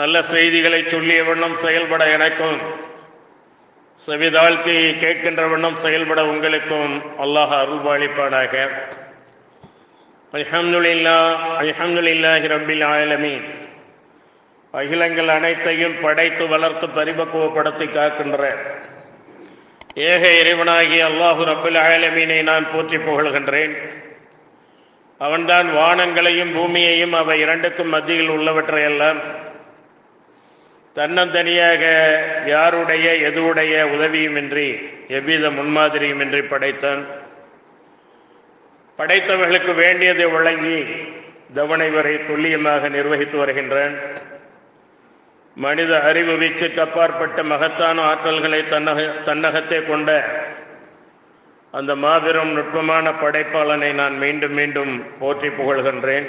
நல்ல செய்திகளை சொல்லிய வண்ணம் செயல்பட எனக்கும் செவிதாழ்த்தி கேட்கின்ற வண்ணம் செயல்பட உங்களுக்கும் அல்லாஹ் அருள்பாளிப்பானாக அல்ஹம்துலில்லா அல்ஹம்துலில்லாஹி ரபில் ஆலமீன். அகிலங்கள் அனைத்தையும் படைத்து வளர்த்து பரிபக்குவப்படுத்தி காக்கின்ற ஏக இறைவனாகிய அல்லாஹு ரப்பில் ஆலமீனை நான் போற்றி புகழ்கின்றேன். அவன்தான் வானங்களையும் பூமியையும் அவை இரண்டுக்கும் மத்தியில் உள்ளவற்றையெல்லாம் தன்னந்தனியாக யாருடைய எதுவுடைய உதவியுமின்றி எவ்வித முன்மாதிரியுமின்றி படைத்தான். படைத்தவர்களுக்கு வேண்டியதை வழங்கி தவணை வரை துல்லியமாக நிர்வகித்து வருகின்றான். மனித அறிவு வீச்சுக்கு அப்பாற்பட்ட மகத்தான ஆற்றல்களை தன்னக தன்னகத்தே கொண்ட அந்த மாபெரும் நுட்பமான படைப்பாளனை நான் மீண்டும் மீண்டும் போற்றி புகழ்கின்றேன்.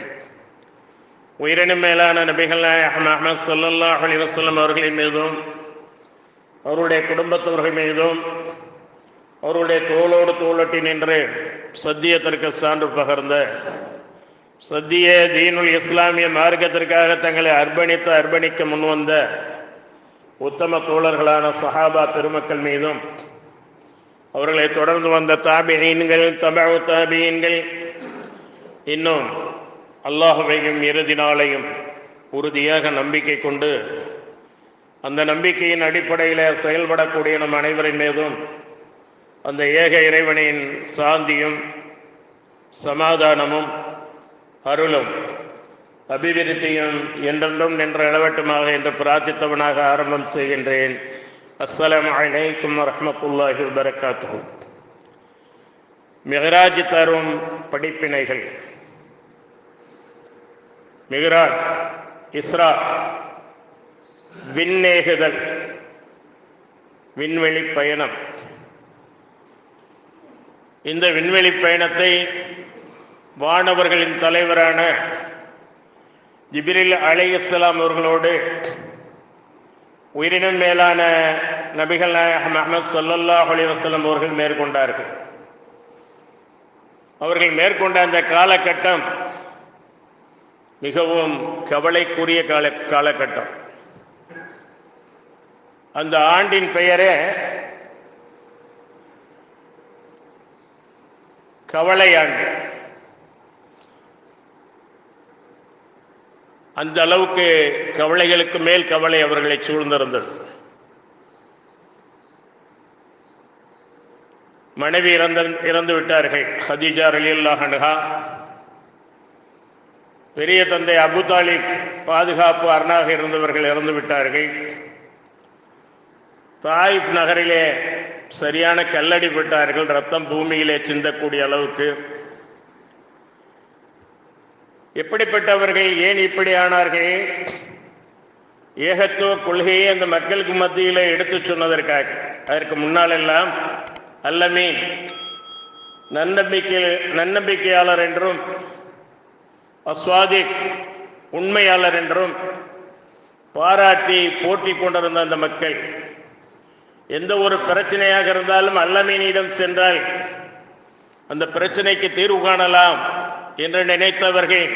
உயிரினும் மேலான நபிகள் அஹமது சொல்லல்லா அலி வசல்லம் அவர்களின் மீதும் அவருடைய குடும்பத்தவர்கள் மீதும் அவருடைய தோளோடு தோளட்டி நின்று சத்தியத்திற்கு சான்று பகர்ந்த சத்திய தீனுல் இஸ்லாமிய மார்க்கத்திற்காக தங்களை அர்ப்பணித்து அர்ப்பணிக்க முன்வந்த உத்தம தோழர்களான சஹாபா பெருமக்கள் மீதும் அவர்களை தொடர்ந்து வந்த தாபியன்கள் தபு தாபியன்கள் இன்னும் அல்லாஹுவையும் இறுதி நாளையும் உறுதியாக நம்பிக்கை கொண்டு அந்த நம்பிக்கையின் அடிப்படையில் செயல்படக்கூடிய நம் அனைவரின் மீதும் அந்த ஏக இறைவனின் சாந்தியும் சமாதானமும் அருளும் அபிவிருத்தியும் என்றென்றும் நின்ற இளவட்டுமாக என்று பிரார்த்தித்தவனாக ஆரம்பம் செய்கின்றேன். அஸ்ஸலாம் அலைக்கும் வரமத்துல்லாஹி வரகாத்து மிகராஜ் தரும் படிப்பினைகள். மிகராஜ் இஸ்ரா விண்ணேகுதல் விண்வெளி பயணம். இந்த விண்வெளி பயணத்தை வானவர்களின் தலைவரான ஜிபிரில் அலையுஸ்லாம் அவர்களோடு உயிரினும் மேலான நபிகள் நாயகம் அஹமது சல்லல்லா அலி வசலம் அவர்கள் மேற்கொண்டார்கள். அவர்கள் மேற்கொண்ட அந்த காலகட்டம் மிகவும் கவலைக்குரிய கால காலகட்டம். அந்த ஆண்டின் பெயரே கவலை ஆண்டு. அந்த அளவுக்கு கவலைகளுக்கு மேல் கவலை அவர்களை சூழ்ந்திருந்தது. மனைவி இறந்த இறந்து விட்டார்கள் ஹதீஜா அலியுல்லாஹனுகா பெரிய தந்தை அபுதாலிப் பாதுகாப்பு அரணாக இருந்தவர்கள் இறந்து விட்டார்கள். தாயிப் நகரிலே சரியான கல்லடி விட்டார்கள். ரத்தம் பூமியிலே சிந்தக்கூடிய அளவுக்கு. எப்படிப்பட்டவர்கள் ஏன் இப்படி ஆனார்கள்? ஏகத்துவ கொள்கையை அந்த மக்களுக்கு மத்தியில் எடுத்து சொன்னதற்காக. அதற்கு முன்னால் எல்லாம் அல்லமே நன்னம்பிக்கை நன்னம்பிக்கையாளர் என்றும் அஸ்வாதிக் உண்மையாளர் என்றும் பாராட்டி போற்றி கொண்டிருந்த அந்த மக்கள் எந்த ஒரு பிரச்சனையாக இருந்தாலும் அல்லமீனிடம் சென்றால் அந்த பிரச்சனைக்கு தீர்வு காணலாம் என்று நினைத்தவர்கள்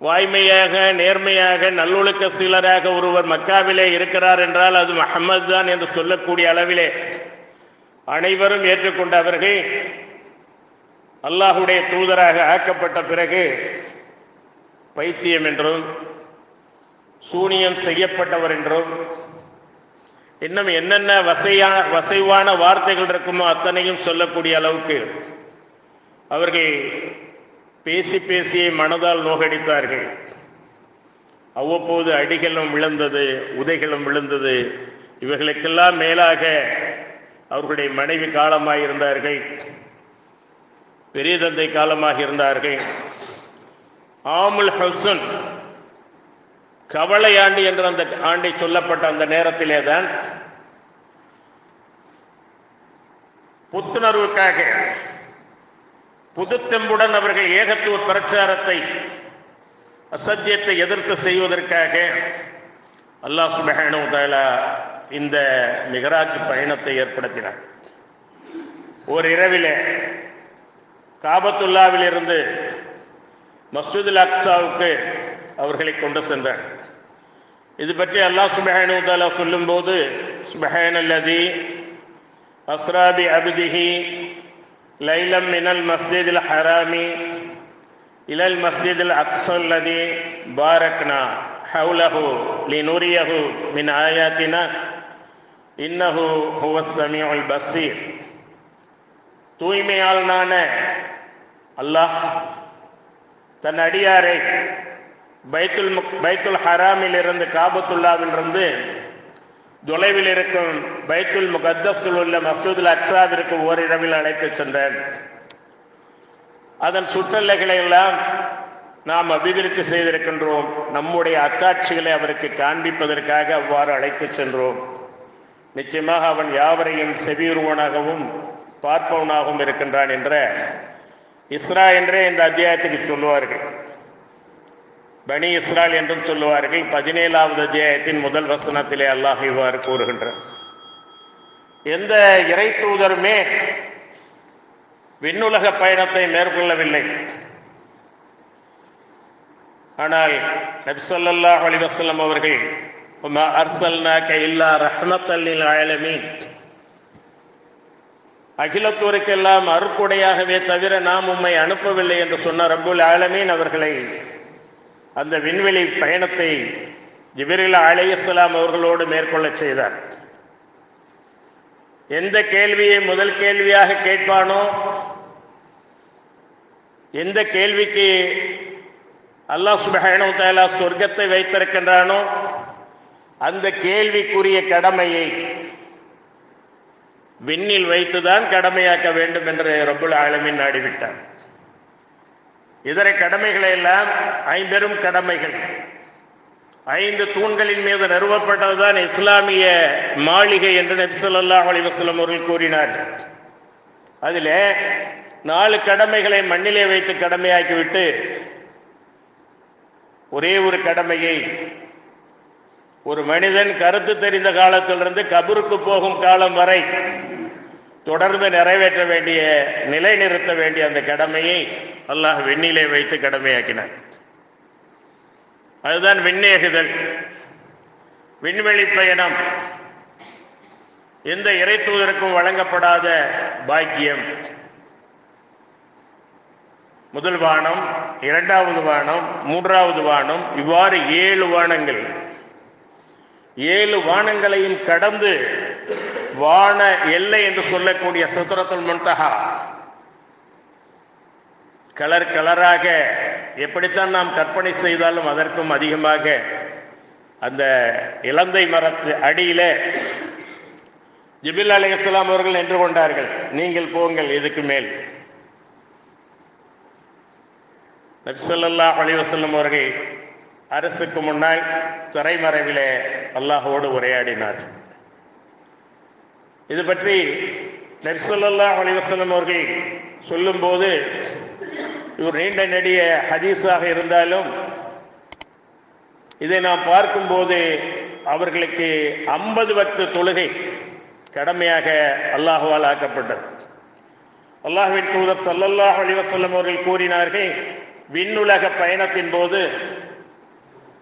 வாய்மையாக நேர்மையாக நல்லொழுக்க சீலராக ஒருவர் மக்காவிலே இருக்கிறார் என்றால் அது மஹம்மது தான் என்று சொல்லக்கூடிய அளவிலே அனைவரும் ஏற்றுக்கொண்டவர்கள் அல்லாஹுடைய தூதராக ஆக்கப்பட்ட பிறகு பைத்தியம் என்றும் சூனியம் செய்யப்பட்டவர் என்றும் இன்னும் என்னென்ன வசையா வசைவான வார்த்தைகள் இருக்குமோ அத்தனையும் சொல்லக்கூடிய அளவுக்கு அவர்கள் பேசி பேசியே மனதால் நோகடித்தார்கள். அவ்வப்போது அடிகளும் விழுந்தது உதைகளும் விழுந்தது. இவர்களுக்கெல்லாம் மேலாக அவர்களுடைய மனைவி காலமாக இருந்தார்கள் பெரிய தந்தை காலமாக இருந்தார்கள். ஆமுல் ஹசன் கவலை ஆண்டு என்று அந்த ஆண்டை சொல்லப்பட்ட அந்த நேரத்திலே தான் புத்துணர்வுக்காக புதுத்தெம்புடன் அவர்கள் ஏகத்துவ பிரச்சாரத்தை அசத்தியத்தை எதிர்த்து செய்வதற்காக அல்லாஹ் சுபஹானு தாலா இந்த மிகராஜ் பயணத்தை ஏற்படுத்தினார். ஓர் இரவிலே காபத்துல்லாவில் இருந்து மஸ்ஜிதுல் அவர்களை கொண்டு சென்றார். இது பற்றி அல்லாஹ் சுபஹானு தாலா சொல்லும்போது சுபஹானல்லதி அஸ்ராபி அபிதிஹி லைலம் மினல் மஸ்ஜிதில் ஹராமி இலல் மஸ்ஜிதில் அக்ஸல்லதி பாரக்னா ஹவுலஹு லினுரியஹு மின் ஆயாத்தினா இன்னஹு ஹுவஸ் சமீஉல் பசீர் தூய்மையாளனான அல்லாஹ் தன் அடியாரை பைத்துல் முக்- பைத்துல் ஹராமில் இருந்து காபத்துல்லாவில் இருந்து தொலைவில் இருக்கும் பைத்துல் முகத்தஸில் உள்ள மசூதுல் அக்ஸாவிற்கு ஓரிரவில் அழைத்துச் சென்றேன். அதன் சுற்றலைகளை எல்லாம் நாம் அபிவிருத்தி செய்திருக்கின்றோம். நம்முடைய அத்தாட்சிகளை அவருக்கு காண்பிப்பதற்காக அவ்வாறு அழைத்து சென்றோம். நிச்சயமாக அவன் யாவரையும் செவியுறுவனாகவும் பார்ப்பவனாகவும் இருக்கின்றான் என்ற இஸ்ரா என்றே இந்த அத்தியாயத்துக்கு சொல்லுவார்கள். பனி இஸ்ரால் என்றும் சொல்லுவார்கள். பதினேழாவது அத்தியாயத்தின் முதல் வசனத்திலே அல்லாஹ் இவ்வாறு கூறுகின்றார் எந்த இறை தூதருமே விண்ணுலக பயணத்தை மேற்கொள்ளவில்லை. ஆனால் நபிசல்லா அலி வசல்லம் அவர்கள் அர்சல்னா கைல்லா இல்லா ரஹ்மத்தல் அகிலத்தோருக்கெல்லாம் அருக்குடையாகவே தவிர நாம் உம்மை அனுப்பவில்லை என்று சொன்ன ரப்புல் ஆலமீன் அவர்களை அந்த விண்வெளி பயணத்தை ஜிபிரில் அலையஸ்லாம் அவர்களோடு மேற்கொள்ளச் செய்தார். எந்த கேள்வியை முதல் கேள்வியாக கேட்பானோ எந்த கேள்விக்கு அல்லாஹ் சுபஹானஹு தாலா சொர்க்கத்தை வைத்திருக்கின்றானோ அந்த கேள்விக்குரிய கடமையை விண்ணில் வைத்துதான் கடமையாக்க வேண்டும் என்று ரப்புல் ஆலமீன் நாடிவிட்டார். இதர கடமைகளை எல்லாம் ஐம்பெரும் கடமைகள். ஐந்து தூண்களின் மீது நிறுவப்பட்டதுதான் இஸ்லாமிய மாளிகை என்று நபி அலிவசலம் அவர்கள் கூறினார்கள். அதிலே நாலு கடமைகளை மண்ணிலே வைத்து கடமையாக்கிவிட்டு ஒரே ஒரு கடமையை ஒரு மனிதன் கருத்து தெரிந்த காலத்திலிருந்து கபருக்கு போகும் காலம் வரை தொடர்ந்து நிறைவேற்ற வேண்டிய நிலைநிறுத்த வேண்டிய அந்த கடமையை அல்லாஹ் விண்ணிலே வைத்து கடமையாக்கினார் அதுதான் விண்ணேகுதல். விண்வெளி பயணம். எந்த இறை தூதருக்கும் வழங்கப்படாத பாக்கியம். முதல் வானம் இரண்டாவது வானம் மூன்றாவது வானம் இவ்வாறு ஏழு வானங்கள். ஏழு வானங்களையும் கடந்து வான எல்லை என்று சொல்லக்கூடிய சுத்திரத்துள் முன்தகா கலர் கலராக எப்படித்தான் நாம் கற்பனை செய்தாலும் அதற்கும் அதிகமாக அந்த இலந்தை மரத்து அடியில ஜிபில் அலைஹிஸ்ஸலாம் அவர்கள் நின்று கொண்டார்கள். நீங்கள் போங்கள் இதுக்கு மேல். நபிசல்லாஹ் அலிவசல்லம் அவர்கள் அரசுக்கு முன்னால் திரைமறைவிலே அல்லாஹோடு உரையாடினார். இது பற்றி நபிசல்லாஹ் அலிவசல்லம் அவர்கள் சொல்லும்போது இவர் நீண்ட நெடிய ஹதீஸாக இருந்தாலும் இதை நாம் பார்க்கும்போது அவர்களுக்கு ஐம்பது பத்து தொழுகை கடமையாக அல்லாஹுவால் ஆக்கப்பட்டது. அல்லாஹுவின் தூதர் சல்லல்லாஹ் அலிவசல்லம் அவர்கள் கூறினார்கள் விண்ணுலக பயணத்தின் போது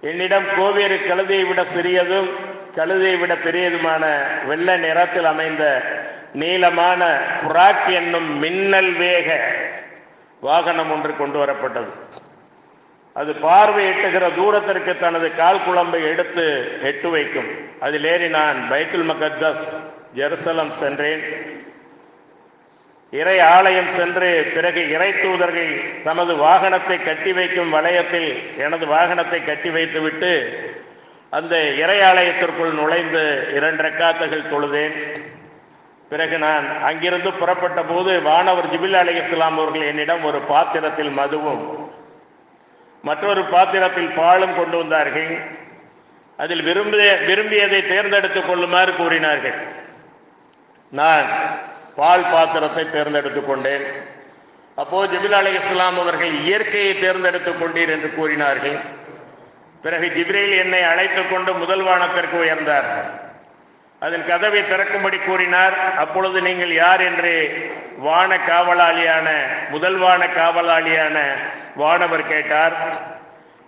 என்னிடம் கோவேறு கழுதையை விட சிறியதும் கழுதையை விட பெரியதுமான வெள்ளை நிறத்தில் அமைந்த நீளமான புராக் என்னும் மின்னல் வேக வாகனம் ஒன்று கொண்டு வரப்பட்டது. அது பார்வை எட்டுகிற தூரத்திற்கு தனது கால் குழம்பை எடுத்து எட்டு வைக்கும். அதில் ஏறி நான் பைத்துல் மகத்தஸ் ஜெருசலம் சென்றேன். இறை ஆலயம் சென்று பிறகு இறை தூதர்கள் தமது வாகனத்தை கட்டி வைக்கும் வளையத்தில் எனது வாகனத்தை கட்டி வைத்துவிட்டு அந்த இறை ஆலயத்திற்குள் நுழைந்து இரண்டு ரக்காத்துகள் தொழுதேன். பிறகு நான் அங்கிருந்து புறப்பட்ட போது வானவர் ஜிபில் அலி இஸ்லாம் அவர்கள் என்னிடம் ஒரு பாத்திரத்தில் மதுவும் மற்றொரு பாத்திரத்தில் பாலும் கொண்டு வந்தார்கள். அதில் விரும்பிய விரும்பியதை தேர்ந்தெடுத்துக் கொள்ளுமாறு கூறினார்கள். நான் பால் பாத்திரத்தை தேர்ந்தெடுத்துக் கொண்டேன். அப்போ ஜிபில் அலி இஸ்லாம் அவர்கள் இயற்கையை தேர்ந்தெடுத்துக் கொண்டீர் என்று கூறினார்கள். பிறகு ஜிப்ரேல் என்னை அழைத்துக் கொண்டு முதல் வானத்திற்கு உயர்ந்தார் அதன் கதவை திறக்கும்படி கூறினார் அப்பொழுது நீங்கள் யார் என்று வான காவலாளியான முதல் வான காவலாளியான வானவர் கேட்டார்.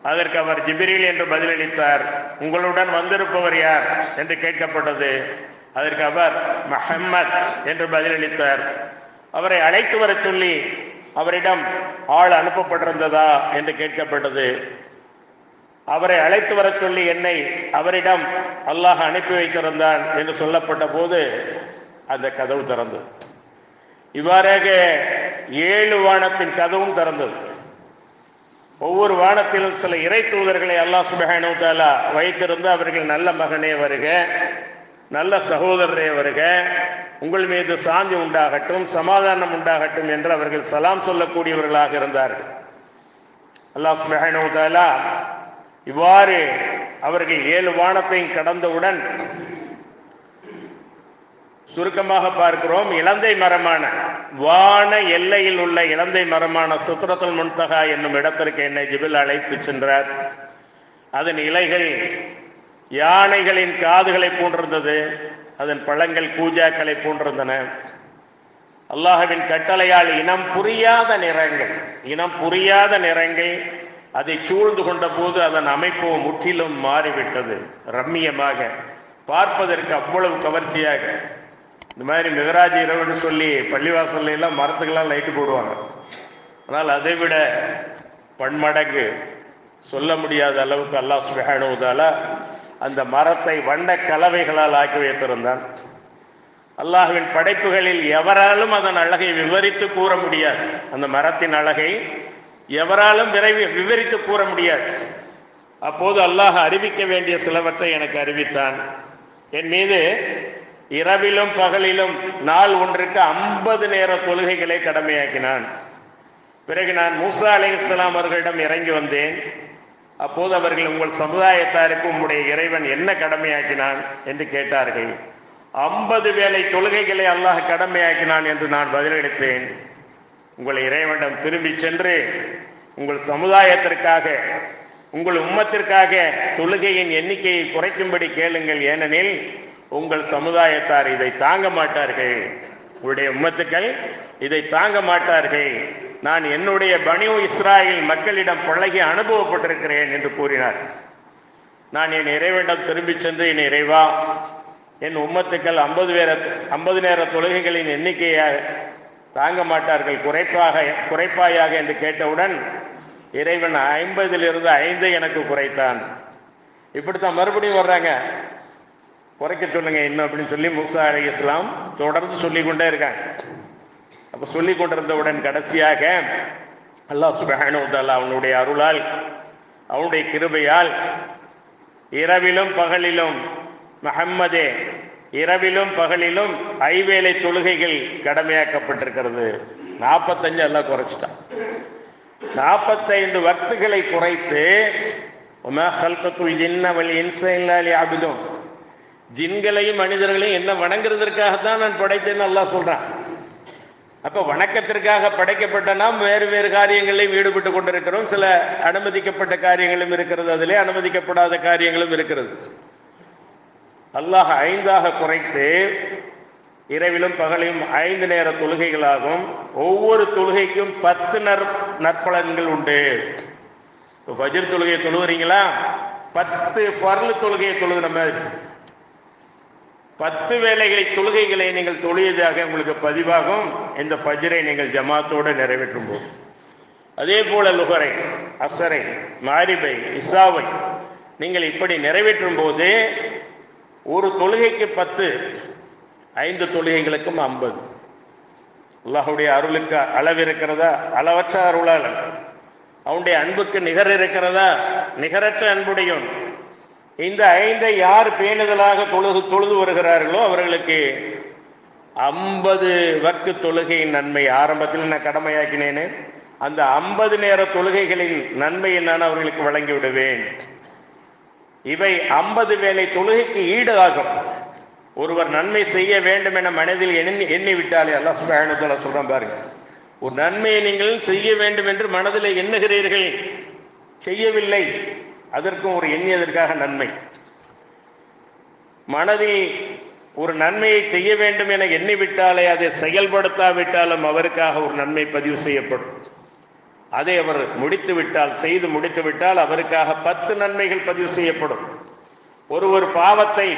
அதற்கு அவர் ஜிபிரில் என்று பதிலளித்தார் உங்களுடன் வந்திருப்பவர் யார்? என்று கேட்கப்பட்டது. அதற்கு அவர் மஹம்மத் என்று பதிலளித்தார். அவரை அழைத்து வரச் சொல்லி அவரிடம் ஆள் அனுப்பப்பட்டிருந்ததா என்று கேட்கப்பட்டது. அவரை அழைத்து வரச் சொல்லி என்னை அவரிடம் அல்லாஹ் அனுப்பி வைத்திருந்தான் என்று சொல்லப்பட்ட போது அந்த கதவு திறந்தது. இவ்வாறாக ஏழு வானத்தின் கதவும் திறந்தது. ஒவ்வொரு வானத்திலும் சில இறை தூதர்களை அல்லாஹ் சுபஹானு தாலா வைத்திருந்து அவர்கள் நல்ல மகனே வருக. நல்ல சகோதரரே வருக. உங்கள் மீது சாந்தி உண்டாகட்டும் சமாதானம் உண்டாகட்டும் என்று அவர்கள் சலாம் சொல்லக்கூடியவர்களாக இருந்தார்கள். அல்லாஹ் சுபஹானு இவ்வாறு அவர்கள் ஏழு வானத்தையும் கடந்தவுடன் சுருக்கமாக பார்க்கிறோம். இலந்தை மரமான வான எல்லையில் உள்ள இலந்தை மரமான சுத்ரத்துல் முன்தகா என்னும் இடத்திற்கு என்னை ஜிபில் அழைத்து சென்றார். அதன் இலைகள் யானைகளின் காதுகளை போன்றிருந்தது அதன் பழங்கள் கூஜாக்களை போன்றிருந்தன அல்லாஹவின் கட்டளையால் இனம் புரியாத நிறங்கள் இனம் புரியாத நிறங்கள் அதை சூழ்ந்து கொண்ட போது அதன் அமைப்பு முற்றிலும் மாறிவிட்டது. ரம்மியமாக பார்ப்பதற்கு அவ்வளவு கவர்ச்சியாக. இந்த மாதிரி மிகராஜ் இரவுன்னு சொல்லி பள்ளிவாசல்ல எல்லாம் மரத்துக்கெல்லாம் லைட்டு போடுவாங்க. ஆனால் அதை விட பன்மடங்கு சொல்ல முடியாத அளவுக்கு அல்லாஹ் சுபஹானுவதால அந்த மரத்தை வண்ட கலவைகளால் ஆக்கி வைத்திருந்தான். அல்லாஹுவின் படைப்புகளில் எவராலும் அதன் அழகை விவரித்து கூற முடியாது. அந்த மரத்தின் அழகை எவராலும் விரைவி விவரித்து கூற முடியாது. அப்போது அல்லாஹ் அறிவிக்க வேண்டிய சிலவற்றை எனக்கு அறிவித்தான். என் மீது இரவிலும் பகலிலும் நாள் ஒன்றுக்கு ஐம்பது நேர தொழுகைகளை கடமையாக்கினான். பிறகு நான் மூசா அலைஹிஸ்ஸலாம் அவர்களிடம் இறங்கி வந்தேன். அப்போது அவர்கள் உங்கள் சமுதாயத்தாருக்கு உம்முடைய இறைவன் என்ன கடமையாக்கினான்? என்று கேட்டார்கள். ஐம்பது வேளை தொழுகைகளை அல்லாஹ் கடமையாக்கினான் என்று நான் பதிலளித்தேன். உங்கள் இறைவனிடம் திரும்பி சென்று உங்கள் சமுதாயத்திற்காக உங்கள் உம்மத்திற்காக தொழுகையின் எண்ணிக்கையை குறைக்கும்படி கேளுங்கள். ஏனெனில் உங்கள் சமுதாயத்தார் இதை தாங்க மாட்டார்கள். உங்களுடைய உம்மத்துக்கள் இதை தாங்க மாட்டார்கள். நான் என்னுடைய பனியோ இஸ்ராயில் மக்களிடம் பழகி அனுபவப்பட்டிருக்கிறேன் என்று கூறினார். நான் என் இறைவனிடம் திரும்பிச் சென்று என் இறைவா என் உம்மத்துக்கள் ஐம்பது பேர ஐம்பது நேர தொழுகைகளின் எண்ணிக்கையாக தாங்க மாட்டார்கள். குறைப்பாக குறைப்பாயாக என்று கேட்டவுடன் இறைவன் ஐம்பதிலிருந்து ஐந்து எனக்கு குறைத்தான். இப்படித்தான் மறுபடியும் வர்றாங்க. குறைக்க சொல்லுங்க இன்னும் அப்படின்னு சொல்லி மூசா அலி இஸ்லாம் தொடர்ந்து சொல்லிக் கொண்டே இருக்காங்க. அப்ப சொல்லிக் கொண்டிருந்தவுடன் கடைசியாக அல்லாஹ் சுபஹானு அவனுடைய அருளால் அவனுடைய கிருபையால் இரவிலும் பகலிலும் மஹம்மதே இரவிலும் பகலிலும் ஐவேளை தொழுகைகள் கடமையாக்கப்பட்டிருக்கிறது. நாற்பத்தஞ்சு எல்லாம் குறைச்சிட்டான். நாற்பத்தைந்து வக்துகளை குறைத்து ஜின்களையும் மனிதர்களையும் என்ன வணங்குறதற்காகத்தான் நான் படைத்தேன்னு அல்லாஹ் சொல்றான். அப்ப வணக்கத்திற்காக படைக்கப்பட்ட நாம் வேறு வேறு காரியங்களையும் ஈடுபட்டு கொண்டிருக்கிறோம். சில அனுமதிக்கப்பட்ட காரியங்களும் இருக்கிறது. அதிலே அனுமதிக்கப்படாத காரியங்களும் இருக்கிறது. அல்லாஹ் ஐந்தாக குறைத்து இரவிலும் பகலையும் ஐந்து நேர தொழுகைகளாகும். ஒவ்வொரு தொழுகைக்கும் பத்து நற் நற்பலன்கள் உண்டு. இப்போ தொழுகையை தொழுகிறீங்களா? பத்து ஃபர்லு தொழுகையை தொழுகிற மாதிரி. பத்து வேளைகளை தொழுகைகளை நீங்கள் தொழியதாக உங்களுக்கு பதிவாகும். இந்த பஜ்ரை நீங்கள் ஜமாத்தோடு நிறைவேற்றும் போது அதே போல லுகரை அசரை மாரிபை இசாவை நீங்கள் இப்படி நிறைவேற்றும் போது ஒரு தொழுகைக்கு பத்து ஐந்து தொழுகைகளுக்கும் ஐம்பது. அல்லாஹுடைய அருளுக்கு அளவு இருக்கிறதா? அளவற்ற அருளாளன். அவனுடைய அன்புக்கு நிகர் இருக்கிறதா? நிகரற்ற அன்புடையும் இந்த ஐந்தை யார் பேணுதலாக தொழுது தொழுது வருகிறார்களோ அவர்களுக்கு ஐம்பது வக்கு தொழுகையின் நன்மை. ஆரம்பத்தில் நான் கடமையாக்கினேன். அந்த ஐம்பது நேர தொழுகைகளின் நன்மையை நான் அவர்களுக்கு வழங்கி விடுவேன். இவை ஐம்பது வேளை தொழுகைக்கு ஈடு ஆகும். ஒருவர் நன்மை செய்ய வேண்டும் என மனதில் எண்ணி எண்ணி விட்டாலே அல்லாஹ் சுப்ஹானஹு பாருங்க. ஒரு நன்மையை நீங்கள் செய்ய வேண்டும் என்று மனதில் எண்ணுகிறீர்கள். செய்யவில்லை. அதற்கும் ஒரு எண்ணியதற்காக நன்மை. மனதில் ஒரு நன்மையை செய்ய வேண்டும் என எண்ணிவிட்டாலே அதை செயல்படுத்தாவிட்டாலும் அவருக்காக ஒரு நன்மை பதிவு செய்யப்படும். அதை அவர் முடித்து விட்டால் செய்து முடித்து விட்டால் அவருக்காக பத்து நன்மைகள் பதிவு செய்யப்படும். ஒரு ஒரு பாவத்தை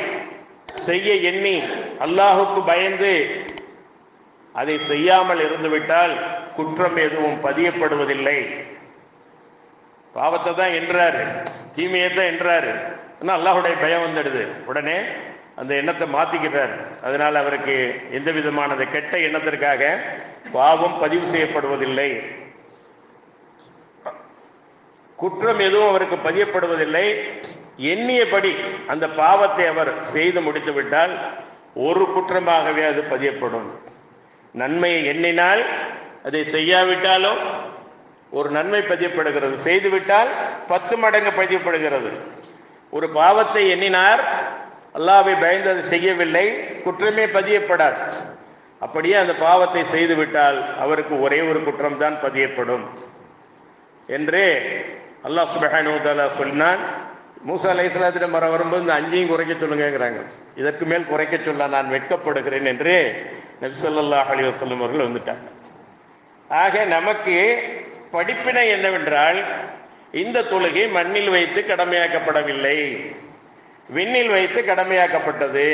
செய்ய எண்ணி அல்லாஹுக்கு பயந்து அதை செய்யாமல் இருந்துவிட்டால் குற்றம் எதுவும் பதியப்படுவதில்லை. பாவத்தை தான் என்றாரு தீமையை தான் என்றாரு. ஆனால் அல்லாஹுடைய பயம் வந்துடுது. உடனே அந்த எண்ணத்தை மாத்திக்கிறார் அதனால் அவருக்கு எந்த விதமானது கெட்ட எண்ணத்திற்காக பாவம் பதிவு செய்யப்படுவதில்லை. குற்றம் எதுவும் அவருக்கு பதியப்படுவதில்லை. எண்ணியபடி அந்த பாவத்தை அவர் செய்து முடித்து விட்டால் ஒரு குற்றமாகவே அது பதியப்படும். நன்மையை எண்ணினால் அதை செய்யாவிட்டாலும் ஒரு நன்மை பதியப்படுகிறது. செய்துவிட்டால் பத்து மடங்கு பதியப்படுகிறது. ஒரு பாவத்தை எண்ணினார் அல்லாவை பயந்து அதை செய்யவில்லை குற்றமே பதியப்படாது. அப்படியே அந்த பாவத்தை செய்துவிட்டால் அவருக்கு ஒரே ஒரு குற்றம் தான் பதியப்படும். என்று அல்லாஹ் சுபஹானுதாலா சொன்னான். மூசா அலை இஸ்லாத்திடம் வர வரும்போது இந்த அஞ்சையும் குறைக்க சொல்லுங்கிறாங்க இதற்கு மேல் குறைக்க சொல்ல நான் வெட்கப்படுகிறேன் என்று நபி ஸல்லல்லாஹு அலைஹி அவர்கள் வந்துட்டாங்க. ஆக நமக்கு படிப்பினை என்னவென்றால் இந்த தொழுகை மண்ணில் வைத்து கடமையாக்கப்படவில்லை. விண்ணில் வைத்து கடமையாக்கப்பட்டது.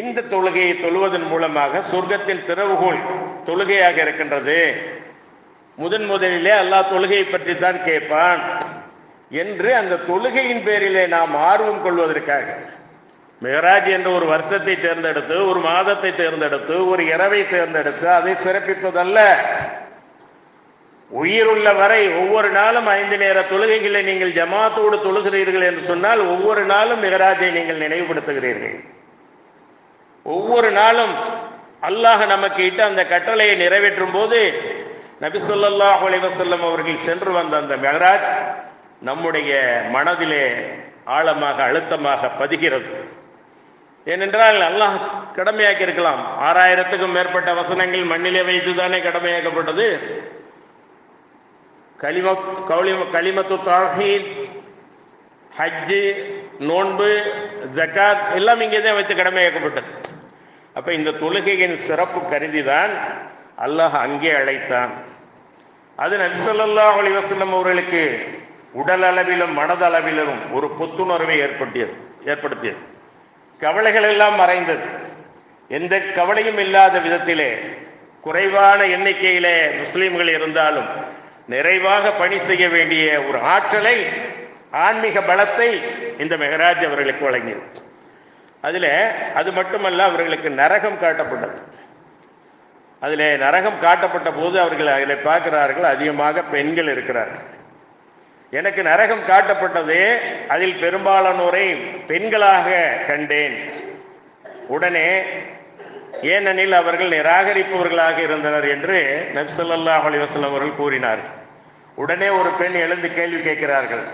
இந்த தொழுகையை தொழுவதன் மூலமாக சொர்க்கத்தின் திறவுகோல் தொழுகையாக இருக்கின்றது. முதன் முதலிலே அல்லாஹ் தொழுகையை பற்றி தான் கேட்பான் என்று அந்த தொழுகையின் பேரிலே நாம் ஆர்வம் கொள்வதற்காக மெஹராஜ் என்ற ஒரு வருஷத்தை தேர்ந்தெடுத்து ஒரு மாதத்தை தேர்ந்தெடுத்து ஒரு இரவை தேர்ந்தெடுத்து அதை சிறப்பிப்பதல்ல. உயிருள்ள வரை ஒவ்வொரு நாளும் ஐந்து நேர தொழுகைகளை நீங்கள் ஜமாத்தோடு தொழுகிறீர்கள் என்று சொன்னால் ஒவ்வொரு நாளும் மெகராஜை நீங்கள் நினைவுபடுத்துகிறீர்கள். ஒவ்வொரு நாளும் அல்லாஹ் நமக்கு இட்டு அந்த கட்டளையை நிறைவேற்றும் போது நபி ஸல்லல்லாஹு அவர்கள் சென்று வந்த அந்த மெகராஜ் நம்முடைய மனதிலே ஆழமாக அழுத்தமாக பதிகிறது. ஏனென்றால் அல்லாஹ் கடமையாக்கி இருக்கலாம் ஆறாயிரத்துக்கும் மேற்பட்ட வசனங்கள் மண்ணிலே வைத்து தானே கடமையாக்கப்பட்டது. கலிம கௌலிம களிமத்து தாஹீத் ஹஜ்ஜு நோன்பு ஜக்காத் எல்லாம் இங்கே தான் வைத்து கடமையாக்கப்பட்டது அப்போ இந்த தொழுகையின் சிறப்பு கருதிதான் அல்லாஹ் அங்கே அழைத்தான். அது நபிசல்லாஹ் அலி வசல்லம் அவர்களுக்கு உடல் அளவிலும் மனதளவிலும் ஒரு புத்துணர்வை ஏற்படுத்தியது ஏற்படுத்தியது. கவலைகள் எல்லாம் மறைந்தது. எந்த கவலையும் இல்லாத விதத்திலே குறைவான எண்ணிக்கையிலே முஸ்லீம்கள் இருந்தாலும் நிறைவாக பணி செய்ய வேண்டிய ஒரு ஆற்றலை ஆன்மீக பலத்தை இந்த மெகராஜ் அவர்களுக்கு வழங்கியது. அதில் அது மட்டுமல்ல அவர்களுக்கு நரகம் காட்டப்பட்டது. அதில் நரகம் காட்டப்பட்ட போது அவர்கள் அதில் பார்க்கிறார்கள் அதிகமாக பெண்கள் இருக்கிறார்கள். எனக்கு நரகம் காட்டப்பட்டது அதில் பெரும்பாலானோரை பெண்களாக கண்டேன். உடனே ஏனெனில் அவர்கள் நிராகரிப்பவர்களாக இருந்தனர் என்று நப்சல்லாஹ் அலி வசலம் அவர்கள் கூறினார் உடனே ஒரு பெண் எழுந்து கேள்வி கேட்கிறார்கள்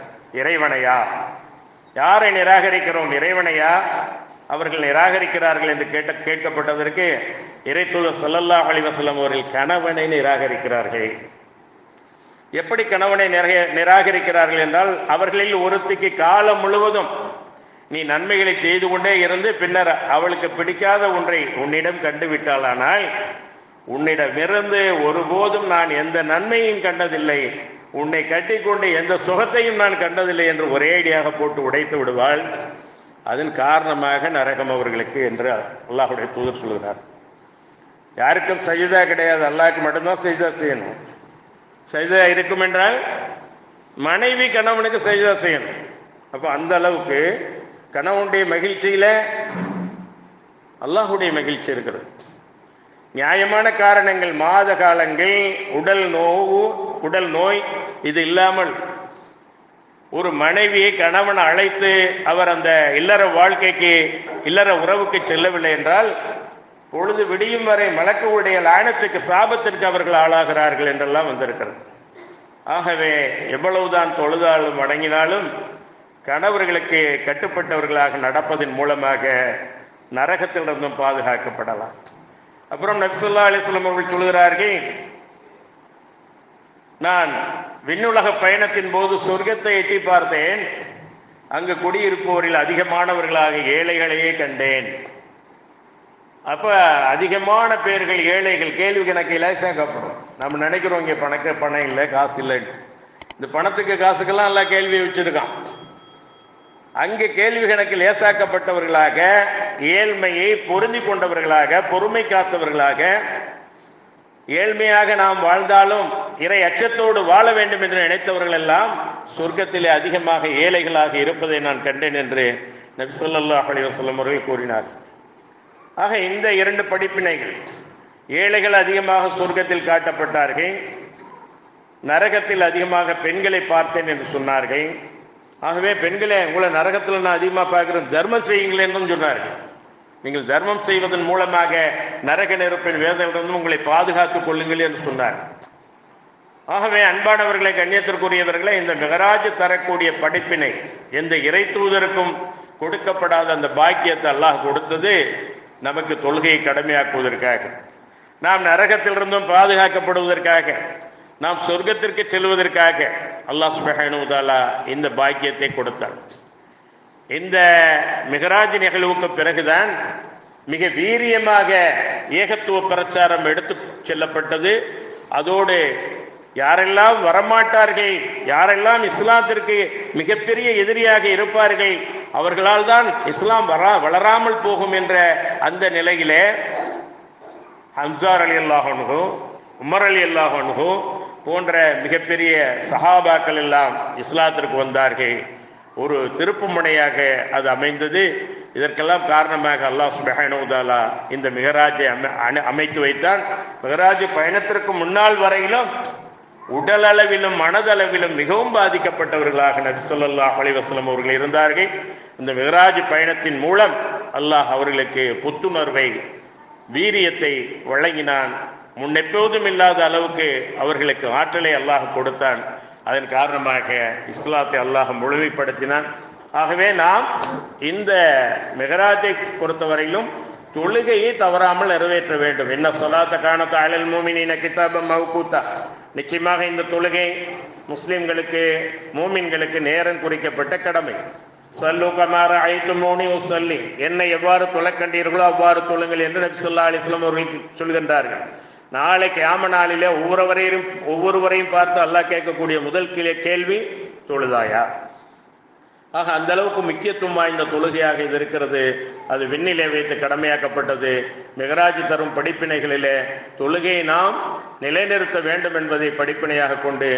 இறைவனையா? யாரை நிராகரிக்கிறோம்? இறைவனையா? அவர்கள் நிராகரிக்கிறார்கள் என்று கேட்ட கேட்கப்பட்டதற்கு இறைத்தூதர் ஸல்லல்லாஹு அலிவசலம் அவர்கள் கணவனை நிராகரிக்கிறார்கள். எப்படி கணவனை நிராகரிக்கிறார்கள் என்றால் அவர்களில் ஒருத்திக்கு காலம் முழுவதும் நீ நன்மைகளை செய்து கொண்டே இருந்து பின்னர் அவளுக்கு பிடிக்காத ஒன்றை உன்னிடம் கண்டுவிட்டாளானால் உன்னிடமிருந்து ஒருபோதும் நான் எந்த நன்மையும் கண்டதில்லை. உன்னை கட்டிக்கொண்டு எந்த சுகத்தையும் நான் கண்டதில்லை என்று ஒரேடியாக போட்டு உடைத்து விடுவாள். அதன் காரணமாக நரகம் அவர்களுக்கு என்று அல்லாஹுடைய தூதர் சொல்கிறார். யாருக்கும் சஜிதா கிடையாது. அல்லாஹ்க்கு மட்டும்தான் சஜிதா செய்யணும். சஜிதா இருக்கும் என்றால் மனைவி கணவனுக்கு சஜிதா செய்யணும். அப்போ அந்த அளவுக்கு கணவனுடைய மகிழ்ச்சியில் அல்லாஹுடைய மகிழ்ச்சி இருக்கிறது. நியாயமான காரணங்கள் மாத காலங்கள் உடல் நோவு உடல் நோய் இது இல்லாமல் ஒரு மனைவியை கணவன் அழைத்து அவர் அந்த இல்லற வாழ்க்கைக்கு இல்லற உறவுக்கு செல்லவில்லை என்றால் பொழுது விடியும் வரை மலக்குடைய லானத்துக்கு சாபத்திற்கு அவர்கள் ஆளாகிறார்கள் என்றெல்லாம் வந்திருக்கிறது. ஆகவே எவ்வளவுதான் தொழுதாலும் அடங்கினாலும் கணவர்களுக்கு கட்டுப்பட்டவர்களாக நடப்பதன் மூலமாக நரகத்திலிருந்தும் பாதுகாக்கப்படலாம். அப்புறம் நபிசுல்லா அலிஸ்லாம் அவர்கள் சொல்கிறார்கள் நான் விண்ணுலக பயணத்தின் போது சொர்க்கத்தை எட்டி பார்த்தேன். அங்கு குடியிருப்போரில் அதிகமானவர்களாக ஏழைகளையே கண்டேன். அப்ப அதிகமான பேர்கள் ஏழைகள் கேள்வி கணக்கு லேசாக்கப்படும் நம்ம நினைக்கிறோம் இங்க பணக்க பணம் இல்லை காசு இல்லைன்னு. இந்த பணத்துக்கு காசுக்கெல்லாம் எல்லாம் கேள்வி வச்சிருக்கான். அங்கே கேள்வி கணக்கில் லேசாக்கப்பட்டவர்களாக ஏழ்மையை பொருந்தி கொண்டவர்களாக பொறுமை காத்தவர்களாக ஏழ்மையாக நாம் வாழ்ந்தாலும் இறை அச்சத்தோடு வாழ வேண்டும் என்று நினைத்தவர்கள் எல்லாம் சொர்க்கத்திலே அதிகமாக ஏழைகளாக இருப்பதை நான் கண்டேன் என்று நபி ஸல்லல்லாஹு அலைஹி வஸல்லம் அவர்கள் கூறினார். ஆக இந்த இரண்டு படிப்பினைகள் ஏழைகள் அதிகமாக சொர்க்கத்தில் காட்டப்பட்டார்கள் நரகத்தில் அதிகமாக பெண்களை பார்த்தேன் என்று சொன்னார்கள். ஆகவே பெண்களே உங்களை நரகத்தில் நான் அதிகமாக பார்க்கிறேன் தர்மம் செய்யுங்கள் என்றும் சொன்னார்கள். நீங்கள் தர்மம் செய்வதன் மூலமாக நரக நெருப்பின் வேதனையிலிருந்து உங்களை பாதுகாத்துக் கொள்ளுங்கள் என்று சொன்னார். ஆகவே அன்பானவர்களை கண்ணியத்திற்குரியவர்களை இந்த மெகராஜ் தரக்கூடிய படிப்பினை எந்த இறை தூதருக்கும் கொடுக்கப்படாத அந்த பாக்கியத்தை அல்லாஹ் கொடுத்தது நமக்கு தொழுகையை கடமையாக்குவதற்காக. நாம் நரகத்திலிருந்தும் பாதுகாக்கப்படுவதற்காக நாம் சொர்க்கத்திற்கு செல்வதற்காக அல்லாஹ் சுபஹானு தாலா இந்த பாக்கியத்தை கொடுத்தார். இந்த மிகராஜ் நிகழ்வுக்கு பிறகுதான் மிக வீரியமாக ஏகத்துவ பிரச்சாரம் எடுத்து செல்லப்பட்டது. அதோடு யாரெல்லாம் வரமாட்டார்கள் யாரெல்லாம் இஸ்லாத்திற்கு மிகப்பெரிய எதிரியாக இருப்பார்கள் அவர்களால் தான் இஸ்லாம் வரா வளராமல் போகும் என்ற அந்த நிலையிலே ஹம்சார் அலி அல்லாஹனுகு உமர் அலி அல்லாஹனுகு போன்ற மிகப்பெரிய சஹாபாக்கள் எல்லாம் இஸ்லாத்திற்கு வந்தார்கள். ஒரு திருப்பு முனையாக அது அமைந்தது. இதற்கெல்லாம் காரணமாக அல்லாஹ் சுபஹானுதாலா இந்த மிகராஜை அமை அமைத்து வைத்தான். மிகராஜ் பயணத்திற்கு முன்னால் வரையிலும் உடல் அளவிலும் மனதளவிலும் மிகவும் பாதிக்கப்பட்டவர்களாக நபி ஸல்லல்லாஹு அலைஹி அவர்கள் இருந்தார்கள். இந்த மிகராஜ் பயணத்தின் மூலம் அல்லாஹ் அவர்களுக்கு புத்துணர்வை வீரியத்தை வழங்கினான். முன்னெப்போதும் இல்லாத அளவுக்கு அவர்களுக்கு ஆற்றலை அல்லாஹ் கொடுத்தான். அதன் காரணமாக இஸ்லாத்தை அல்லாஹ் முழுமைப்படுத்தினான். ஆகவே நாம் இந்த மெகராஜை பொறுத்தவரையிலும் தொழுகையை தவறாமல் நிறைவேற்ற வேண்டும். என்ன சொல்லாத்த காண தாழல் மூமினின கிதாபம் மவுக்கூத்தா நிச்சயமாக இந்த தொழுகை முஸ்லிம்களுக்கு மூமின்களுக்கு நேரம் குறிக்கப்பட்ட கடமை. சல்லு கமார அழைத்து மோனி சொல்லி என்னை எவ்வாறு தொலை கண்டீர்களோ அவ்வாறு தொழுங்கள் என்று நபி சொல்லா அலிஸ்லாம் அவர்களுக்கு சொல்கின்றார்கள். நாளை கியாம நாளிலே ஒவ்வொருவரையும் ஒவ்வொருவரையும் பார்த்து அல்லாஹ் கேட்கக்கூடிய முதல் கிளை கேள்வி தொழுதாயா? ஆக அந்த அளவுக்கு முக்கியத்துவம் வாய்ந்த தொழுகையாக இது இருக்கிறது. அது விண்ணிலே வைத்து கடமையாக்கப்பட்டது. மிகராஜ் தரும் படிப்பினைகளிலே தொழுகையை நாம் நிலைநிறுத்த வேண்டும் என்பதை படிப்பினையாக கொண்டு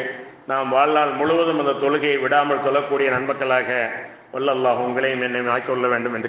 நாம் வாழ்நாள் முழுவதும் அந்த தொழுகையை விடாமல் தொழக்கூடிய நண்பர்களாக வல்லல்லாஹ் உங்களையும் என்னை ஆக்கிக்கொள்ள வேண்டும் என்று